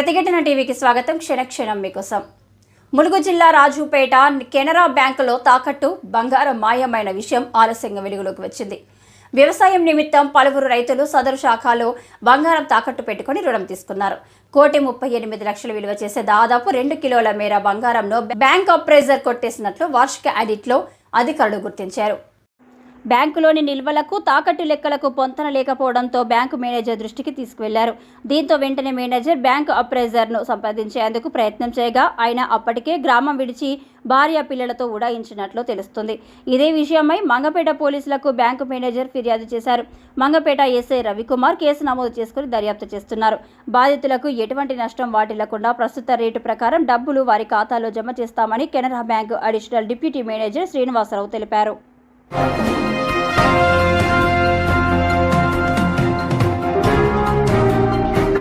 ప్రతిఘటన టీవీకి స్వాగతం. క్షణక్షణం మీకోసం. ములుగు జిల్లా రాజుపేట కెనరా బ్యాంకులో తాకట్టు బంగారం మాయమైన విషయం ఆలస్యంగా వెలుగులోకి వచ్చింది. వ్యవసాయం నిమిత్తం పలువురు రైతులు సదరు శాఖలో బంగారం తాకట్టు పెట్టుకుని రుణం తీసుకున్నారు. కోటి ముప్పై ఎనిమిది లక్షలు విలువ చేసే దాదాపు రెండు కిలోల మేర బంగారంను బ్యాంక్ అప్రైజర్ కొట్టేసినట్లు వార్షిక ఆడిట్లో అధికారులు గుర్తించారు. బ్యాంకులోని నిల్వలకు తాకట్టు లెక్కలకు పొంతన లేకపోవడంతో బ్యాంకు మేనేజర్ దృష్టికి తీసుకువెళ్ళారు. దీంతో వెంటనే మేనేజర్ బ్యాంకు అప్రైజర్ను సంప్రదించేందుకు ప్రయత్నం చేయగా ఆయన అప్పటికే గ్రామం విడిచి భార్య పిల్లలతో ఉడాయించినట్లు తెలుస్తుంది. ఇదే విషయమై మంగపేట పోలీసులకు బ్యాంకు మేనేజర్ ఫిర్యాదు చేశారు. మంగపేట ఎస్ఐ రవికుమార్ కేసు నమోదు చేసుకుని దర్యాప్తు చేస్తున్నారు. బాధితులకు ఎటువంటి నష్టం వాటిల్లకుండా ప్రస్తుత రేటు ప్రకారం డబ్బులు వారి ఖాతాలో జమ చేస్తామని Canara bank additional deputy manager Srinivasarao తెలిపారు.